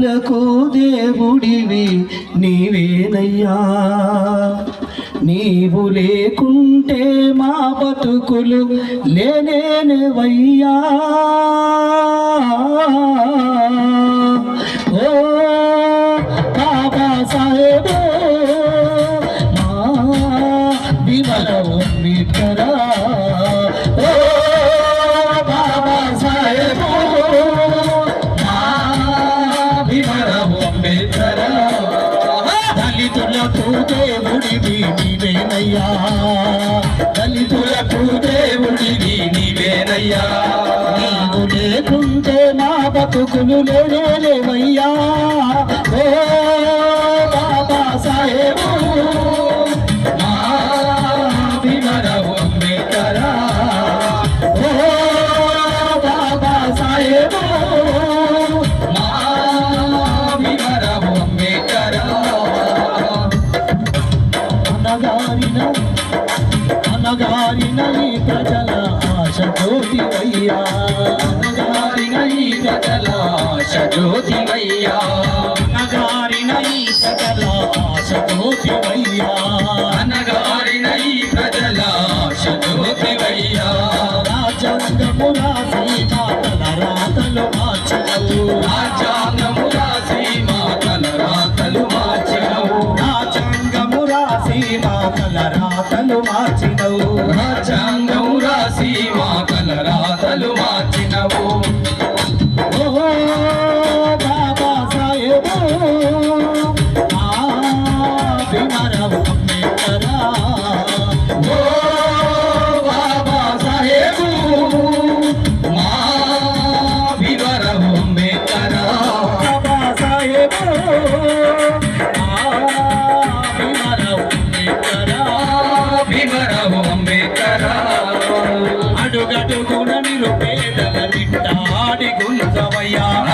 కన్నులకు దేవుడివి నీవేనయ్యా. నీవు లేకుంటే మా బతుకులు లేనేవయ్యా పెంచరా దళితులకు దేవుడివి నీవేనయ్యా దళితులకు దేవుడివి నీవేనయ్యా నీవు లేకుంటే నా బతుకులు లేవయ్యా. కథల ఆశ జ్యోతివయ్యా నగారిన ఈ కథల ఆశ జ్యోతివయ్యా మాటల రాతలు మా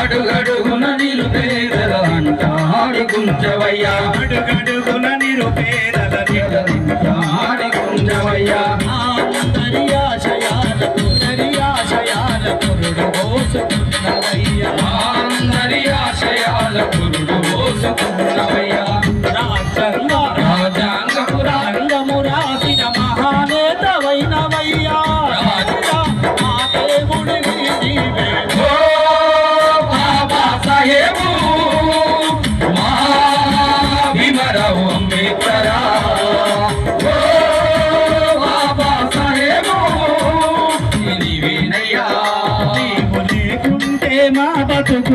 అడుగడుగున నిలుపేదల అంట ఆడుకుంటవయ్యా అడుగడు